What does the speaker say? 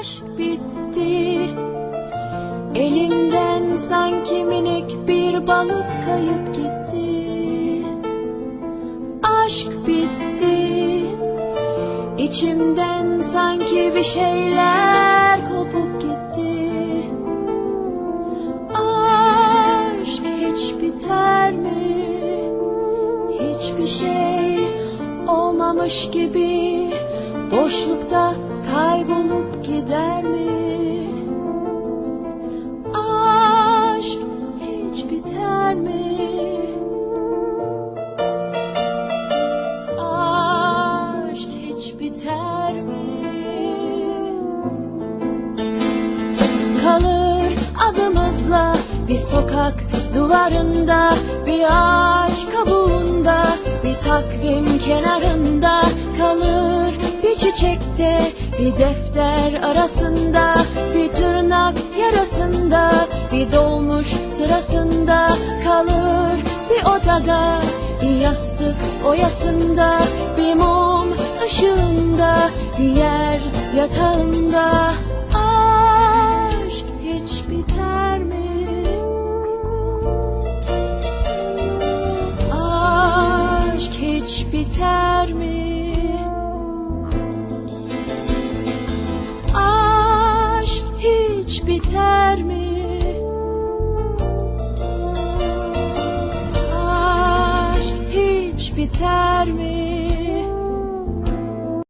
Aşk bitti. Elimden sanki minik bir balık kayıp gitti. Aşk bitti. İçimden sanki bir şeyler kopup gitti. Aşk hiç biter mi? Hiçbir şey olmamış gibi Boşlukta kaybolup gider mi? Aşk hiç biter mi? Aşk hiç biter mi? kalır adımızla bir sokak duvarında bir ağaç kabuğunda bir takvim kenarında kalır çiçekte bir defter arasında bir tırnak yarasında bir dolmuş sırasında kalır bir odada bir yastık oyasında bir mum ışığında bir yer yatağında biter mi?